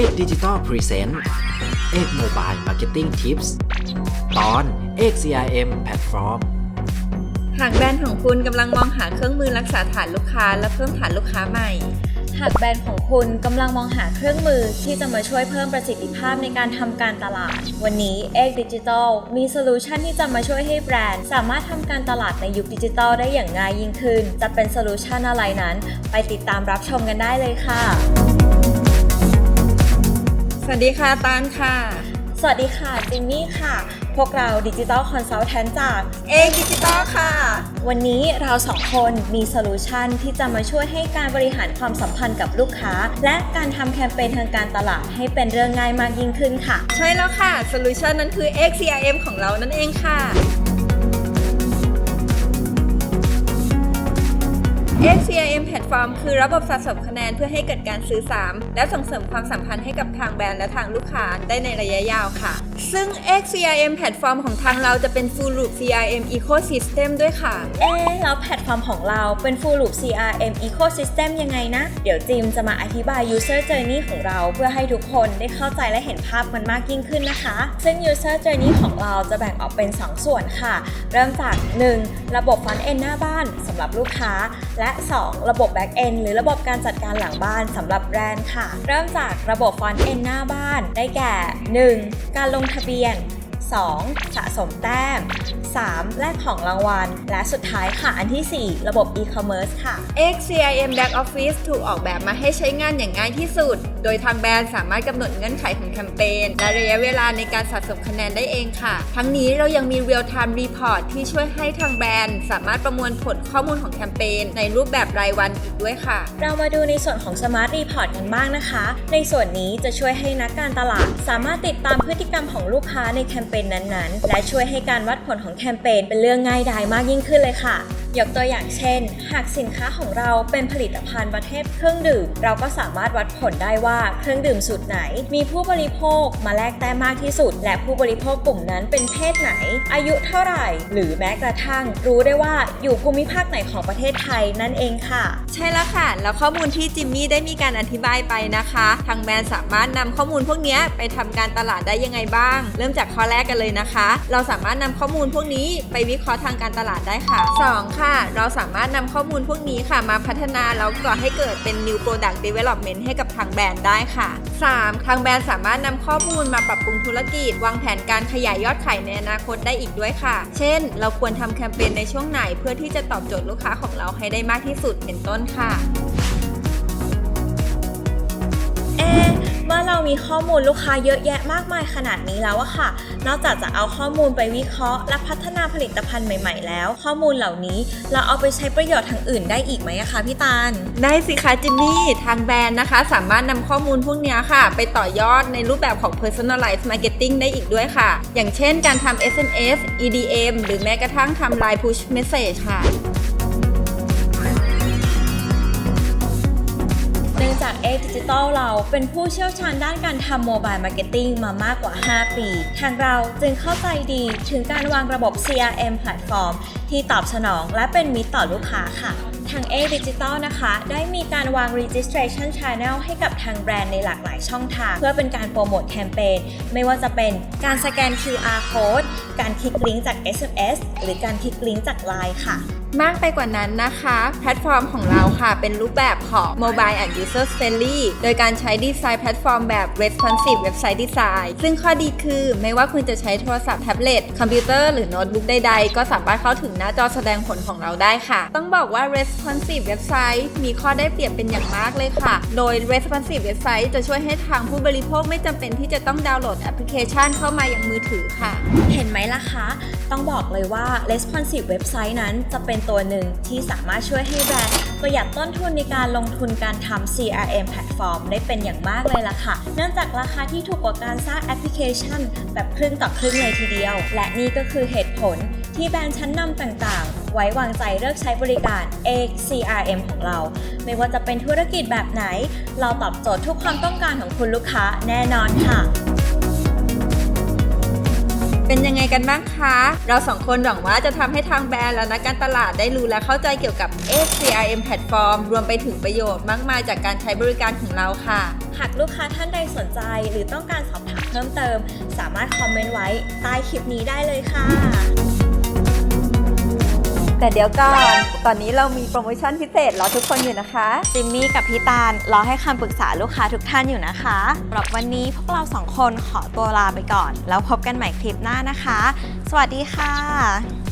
เอกดิจิตอลพรีเซนต์เอกโมบายมาร์เก็ตติ้งทิปส์ตอนเอก CRM แพลตฟอร์มหากแบรนด์ของคุณกำลังมองหาเครื่องมือรักษาฐานลูกค้า และเพิ่มฐานลูกค้าใหม่ หากแบรนด์ของคุณกำลังมองหาเครื่องมือที่จะมาช่วยเพิ่มประสิทธิภาพในการทำการตลาด วันนี้ Egg Digital มีโซลูชันที่จะมาช่วยให้แบรนด์ สามารถทำการตลาดในยุคดิจิทัลได้อย่างง่ายยิ่งขึ้น จะเป็นโซลูชันอะไรนั้น ไปติดตามรับชมกันได้เลยค่ะ สวัสดีค่ะตาลค่ะ สวัสดีค่ะจิมมี่ค่ะ พวกเราดิจิ t a ลคอนซัลแทนจาก เอกดิจิตอลค่ะ วันนี้เราสองคนมีโซลูชันที่จะมาช่วยให้การบริหารความสัมพันธ์กับลูกค้า และการทำแคมเปญทางการตลาดให้เป็นเรื่องง่ายมากยิ่งขึ้นค่ะ ใช่แล้วค่ะโซลูชันนั้นคือ XCRM ของเรานั่นเองค่ะ XCRM แพลตฟอร์มคือระบบสะสมคะแนนเพื่อให้เกิดการซื้อซ้ำและส่งเสริมความสัมพันธ์ให้กับทางแบรนด์และทางลูกค้าได้ในระยะยาวค่ะ ซึ่ง XCRM แพลตฟอร์มของทางเราจะเป็น Full Loop CRM Ecosystem ด้วยค่ะ เอ๊แล้วแพลตฟอร์มของเราเป็น Full Loop CRM Ecosystem ยังไงนะ เดี๋ยวจิมจะมาอธิบาย User Journey ของเราเพื่อให้ทุกคนได้เข้าใจและเห็นภาพมันมากยิ่งขึ้นนะคะ ซึ่ง User Journey ของเราจะแบ่งออกเป็น 2 ส่วนค่ะ เริ่มจาก 1. ระบบ Front End หน้าบ้านสำหรับลูกค้า และ 2. ระบบ Back End หรือระบบการจัดการหลังบ้านสำหรับแบรนด์ค่ะ เริ่มจากระบบ Front End หน้าบ้านได้แก่ 1. การลงทะเบียน 2. สะสมแต้ม 3. แลกของรางวัล และสุดท้ายค่ะอันทีสี่4 ระบบ e-commerce ค่ะ XCRM Back Office ถูกออกแบบมาให้ใช้งานอย่างง่ายที่สุด โดยทางแบรนด์สามารถกำหนดเงื่อนไขของแคมเปญและระยะเวลาในการสะสมคะแนนได้เองค่ะ ทั้งนี้เรายังมี Real Time Report ที่ช่วยให้ทางแบรนด์ สามารถประมวลผลข้อมูลของแคมเปญในรูปแบบรายวันอีกด้วยค่ะ เรามาดูในส่วนของ Smart Report กันบ้างนะคะ ในส่วนนี้จะช่วยให้นักการตลาด สามารถติดตามพฤติกรรมของลูกค้าในแคมเปญนั้นๆ และช่วยให้การวัดผลของแคมเปญเป็นเรื่องง่ายดายมากยิ่งขึ้นเลยค่ะ ยกตัวอย่างเช่น หากสินค้าของเราเป็นผลิตภัณฑ์ประเภทเครื่องดื่ม เราก็สามารถวัดผลได้ว่าเครื่องดื่มสูตรไหน มีผู้บริโภคมาแลกแต้มมากที่สุด และผู้บริโภคกลุ่มนั้นเป็นเพศไหน อายุเท่าไหร่ หรือแม้กระทั่ง รู้ได้ว่าอยู่ภูมิภาคไหนของประเทศไทยนั่นเองค่ะ ใช่แล้วค่ะ แล้วข้อมูลที่จิมมี่ได้มีการอธิบายไปนะคะ ทางแบรนด์สามารถนำข้อมูลพวกนี้ไปทำการตลาดได้ยังไงบ้าง เริ่มจากข้อแรกกันเลยนะคะ เราสามารถนำข้อมูลพวกนี้ไปวิเคราะห์ทางการตลาดได้ค่ะ 2. ค่ะเราสามารถนำข้อมูลพวกนี้ค่ะ มาพัฒนาแล้วก่อให้เกิดเป็น new product development ให้กับทางแบรนด์ได้ค่ะ 3. ทางแบรนด์สามารถนำข้อมูลมาปรับปรุงธุรกิจ วางแผนการขยายยอดขายในอนาคตได้อีกด้วยค่ะ เช่น เราควรทำแคมเปญในช่วงไหนเพื่อที่จะตอบโจทย์ลูกค้าของเราให้ได้มากที่สุดเป็นต้นค่ะ เมื่อเรามีข้อมูลลูกค้าเยอะแยะมากมายขนาดนี้แล้วอะค่ะ นอกจากจะเอาข้อมูลไปวิเคราะห์ และพัฒนาผลิตภัณฑ์ใหม่ ๆ แล้ว ข้อมูลเหล่านี้เราเอาไปใช้ประโยชน์ทางอื่นได้อีกไหมอะคะพี่ตาล ได้สิคะจิมมี่ทางแบรนด์นะคะ สามารถนำข้อมูลพวกนี้ค่ะ ไปต่อยอดในรูปแบบของ personalized marketing ได้อีกด้วยค่ะ อย่างเช่นการทำ SMS EDM หรือแม้กระทั่งทำ line push message ค่ะ เองจาก A Digital เราเป็นผู้เชี่ยวชาญด้านการทำโมบายมาร์เก็ตติ้งมามากกว่า 5 ปี ทางเราจึงเข้าใจดีถึงการวางระบบ CRM แพลตฟอร์มที่ตอบสนองและเป็นมิตรต่อลูกค้าค่ะ ทาง A Digital นะคะ ได้มีการวาง registration channel ให้กับทางแบรนด์ในหลากหลายช่องทาง เพื่อเป็นการโปรโมทแคมเปญไม่ว่าจะเป็นการสแกน QR code การคลิกลิงก์จาก SMS หรือการคลิกลิงก์จาก Line ค่ะ มากไปกว่านั้นนะคะ แพลตฟอร์มของเราค่ะ เป็นรูปแบบของ Mobile and User Friendly โดยการใช้ดีไซน์แพลตฟอร์มแบบ Responsive Website Design ซึ่งข้อดีคือไม่ว่าคุณจะใช้โทรศัพท์แท็บเล็ตคอมพิวเตอร์หรือโน้ตบุ๊กใดๆ ก็สามารถเข้าถึงหน้าจอแสดงผลของเราได้ค่ะ ต้องบอกว่า Responsive Website มีข้อได้เปรียบเป็นอย่างมากเลยค่ะ โดย Responsive Website จะช่วยให้ทางผู้บริโภคไม่จำเป็นที่จะต้องดาวน์โหลดแอปพลิเคชันเข้ามายังมือถือค่ะ เห็นไหมล่ะคะ ต้องบอกเลยว่า responsive website นั้นจะเป็นตัวหนึ่งที่สามารถช่วยให้แบรนด์ประหยัดต้นทุนในการลงทุนการทำ CRM แพลตฟอร์มได้เป็นอย่างมากเลยล่ะค่ะ เนื่องจากราคาที่ถูกกว่าการสร้างแอปพลิเคชัน แบบครึ่งต่อครึ่งเลยทีเดียว และนี่ก็คือเหตุผล ที่แบรนด์ชั้นนำต่างๆ ไว้วางใจเลือกใช้บริการ A CRM ของเรา ไม่ว่าจะเป็นธุรกิจแบบไหน เราตอบโจทย์ทุกความต้องการของคุณลูกค้าแน่นอนค่ะเป็นยังไงกันบ้างคะ เราสองคนหวังว่าจะทำให้ทางแบรนด์และนักการตลาดได้รู้และเข้าใจเกี่ยวกับ HCRM แพลตฟอร์ม รวมไปถึงประโยชน์มากมายจากการใช้บริการของเราค่ะ หากลูกค้าท่านใดสนใจหรือต้องการสอบถามเพิ่มเติม สามารถคอมเมนต์ไว้ใต้คลิปนี้ได้เลยค่ะ แต่เดี๋ยวก่อน ตอนนี้เรามีโปรโมชั่นพิเศษรอทุกคนอยู่นะคะจิมมี่กับพี่ตาลรอให้คำปรึกษาลูกค้าทุกท่านอยู่นะคะสำหรับวันนี้พวกเราสองคนขอตัวลาไปก่อน แล้วพบกันใหม่คลิปหน้านะคะ สวัสดีค่ะ